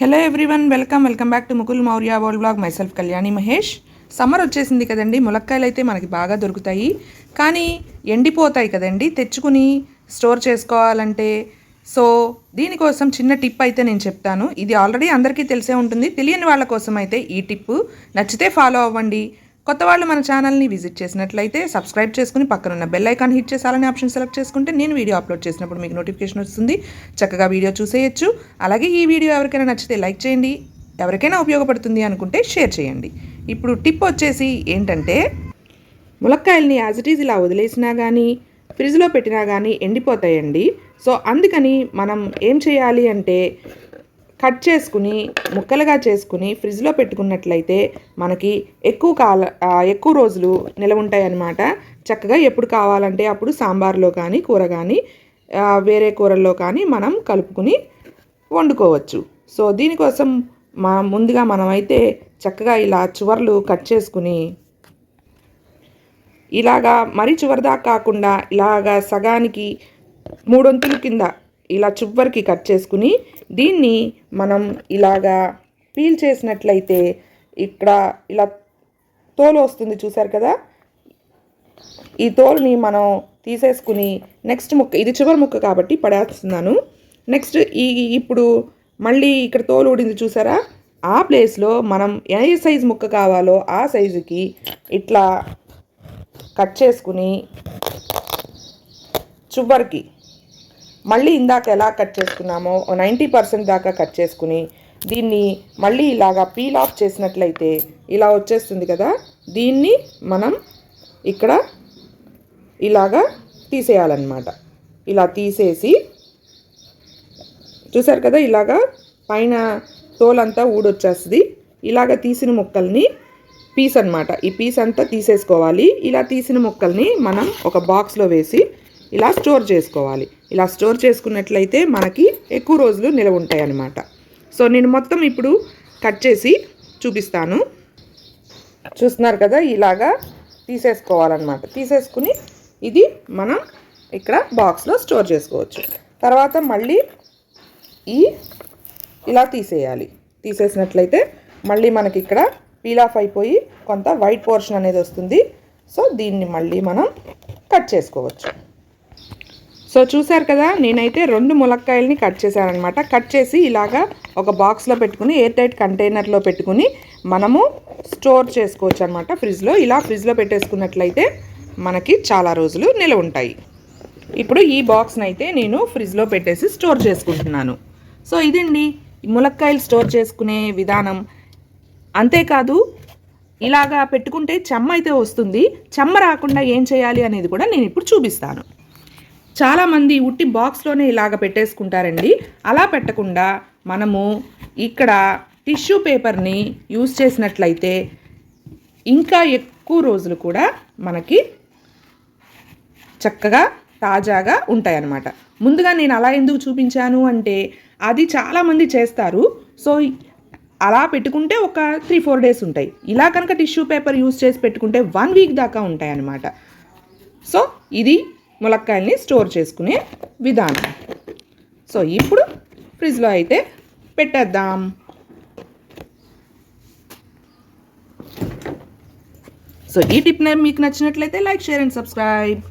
Hello everyone welcome welcome back to Mukul Maurya world blog myself Kalyani Mahesh summer వచ్చేసింది కదండి ములక్కాయలు అయితే మనకి బాగా దొరుకుతాయి. కానీ ఎండిపోతాయి కదండి తెచ్చుకుని స్టోర్ చేసుకోవాలంటే. సో దీనికోసం చిన్న టిప్ అయితే నేను చెప్తాను. ఇది ఆల్రెడీ అందరికీ తెలిసే ఉంటుంది. తెలియని వాళ్ళ కోసం అయితే ఈ టిప్ నచ్చితే ఫాలో అవ్వండి. కొత్త వాళ్ళు మన ఛానల్ని విజిట్ చేసినట్లయితే సబ్స్క్రైబ్ చేసుకుని పక్కనున్న బెల్ ఐకాన్ హిట్ చేసాలని ఆప్షన్ సెలెక్ట్ చేసుకుంటే నేను వీడియో అప్లోడ్ చేసినప్పుడు మీకు నోటిఫికేషన్ వస్తుంది. చక్కగా వీడియో చూసేయచ్చు. అలాగే ఈ వీడియో ఎవరికైనా నచ్చితే లైక్ చేయండి. ఎవరికైనా ఉపయోగపడుతుంది అనుకుంటే షేర్ చేయండి. ఇప్పుడు టిప్ వచ్చేసి ఏంటంటే ములక్కాయల్ని యాజ్ ఇట్ ఈజ్ ఇలా వదిలేసినా కానీ ఫ్రిడ్జ్లో పెట్టినా కానీ ఎండిపోతాయండి. సో అందుకని మనం ఏం చేయాలి అంటే కట్ చేసుకుని ముక్కలుగా చేసుకుని ఫ్రిడ్జ్లో పెట్టుకున్నట్లయితే మనకి ఎక్కువ కాల ఎక్కువ రోజులు నిలవ ఉంటాయి అన్నమాట చక్కగా ఎప్పుడు కావాలంటే అప్పుడు సాంబార్లో కానీ కూర కానీ వేరే కూరల్లో కానీ మనం కలుపుకుని వండుకోవచ్చు. సో దీనికోసం మా ముందుగా మనమైతే చక్కగా ఇలా చివర్లు కట్ చేసుకుని ఇలాగా మరీ చివరిదాకా కాకుండా ఇలాగా సగానికి మూడొంతుల కింద ఇలా చివరికి కట్ చేసుకుని దీన్ని మనం ఇలాగా పీల్ చేసినట్లయితే ఇక్కడ ఇలా తోలు వస్తుంది చూసారు కదా? ఈ తోలుని మనం తీసేసుకుని నెక్స్ట్ ముక్క ఇది చివరి ముక్క కాబట్టి పడేస్తున్నాను. నెక్స్ట్ ఈ ఇప్పుడు మళ్ళీ ఇక్కడ తోలు ఊడింది చూసారా? ఆ ప్లేస్లో మనం ఏ సైజు ముక్క కావాలో ఆ సైజుకి ఇట్లా కట్ చేసుకుని చివరికి మళ్ళీ ఇందాక ఎలా కట్ చేసుకున్నామో నైంటీ పర్సెంట్ దాకా కట్ చేసుకుని దీన్ని మళ్ళీ ఇలాగా పీల్ ఆఫ్ చేసినట్లయితే ఇలా వచ్చేస్తుంది కదా దీన్ని మనం ఇక్కడ ఇలాగా తీసేయాలన్నమాట. ఇలా తీసేసి చూసారు కదా ఇలాగా పైన తోలంతా ఊడొచ్చేస్తుంది. ఇలాగ తీసిన ముక్కల్ని పీస్ అన్నమాట. ఈ పీస్ అంతా తీసేసుకోవాలి. ఇలా తీసిన ముక్కల్ని మనం ఒక బాక్స్లో వేసి ఇలా స్టోర్ చేసుకోవాలి. ఇలా స్టోర్ చేసుకున్నట్లయితే మనకి ఎక్కువ రోజులు నిలవ ఉంటాయి అన్నమాట. సో నేను మొత్తం ఇప్పుడు కట్ చేసి చూపిస్తాను. చూస్తున్నారు కదా ఇలాగా తీసేసుకోవాలన్నమాట. తీసేసుకుని ఇది మనం ఇక్కడ బాక్స్లో స్టోర్ చేసుకోవచ్చు. తర్వాత మళ్ళీ ఈ ఇలా తీసేయాలి. తీసేసినట్లయితే మళ్ళీ మనకి ఇక్కడ పీల్ ఆఫ్ అయిపోయి కొంత వైట్ పోర్షన్ అనేది వస్తుంది. సో దీన్ని మళ్ళీ మనం కట్ చేసుకోవచ్చు. సో చూసారు కదా నేనైతే రెండు ములక్కాయలని కట్ చేశానమాట కట్ చేసి ఇలాగా ఒక బాక్స్లో పెట్టుకుని ఎయిర్ టైట్ కంటైనర్లో పెట్టుకుని మనము స్టోర్ చేసుకోవచ్చు అనమాట ఫ్రిడ్జ్లో. ఇలా ఫ్రిడ్జ్లో పెట్టేసుకున్నట్లయితే మనకి చాలా రోజులు నిలవ ఉంటాయి. ఇప్పుడు ఈ బాక్స్ని అయితే నేను ఫ్రిడ్జ్లో పెట్టేసి స్టోర్ చేసుకుంటున్నాను. సో ఇదండి ములక్కాయలు స్టోర్ చేసుకునే విధానం. అంతేకాదు ఇలాగా పెట్టుకుంటే చెమ్మ అయితే వస్తుంది. చెమ్మ రాకుండా ఏం చేయాలి అనేది కూడా నేను ఇప్పుడు చూపిస్తాను. చాలామంది ఉట్టి బాక్స్లోనే ఇలాగ పెట్టేసుకుంటారండి. అలా పెట్టకుండా మనము ఇక్కడ టిష్యూ పేపర్ని యూస్ చేసినట్లయితే ఇంకా ఎక్కువ రోజులు కూడా మనకి చక్కగా తాజాగా ఉంటాయన్నమాట. ముందుగా నేను అలా ఎందుకు చూపించాను అంటే అది చాలామంది చేస్తారు. సో అలా పెట్టుకుంటే ఒక త్రీ ఫోర్ డేస్ ఉంటాయి. ఇలా కనుక టిష్యూ పేపర్ యూస్ చేసి పెట్టుకుంటే వన్ వీక్ దాకా ఉంటాయన్నమాట. సో ఇది ములక్కాయల్ని స్టోర్ చేసుకునే విధానం. సో ఇప్పుడు ఫ్రిడ్జ్లో అయితే పెట్టేద్దాం. సో ఈ టిప్ మీకు నచ్చినట్లయితే లైక్ షేర్ అండ్ సబ్స్క్రైబ్.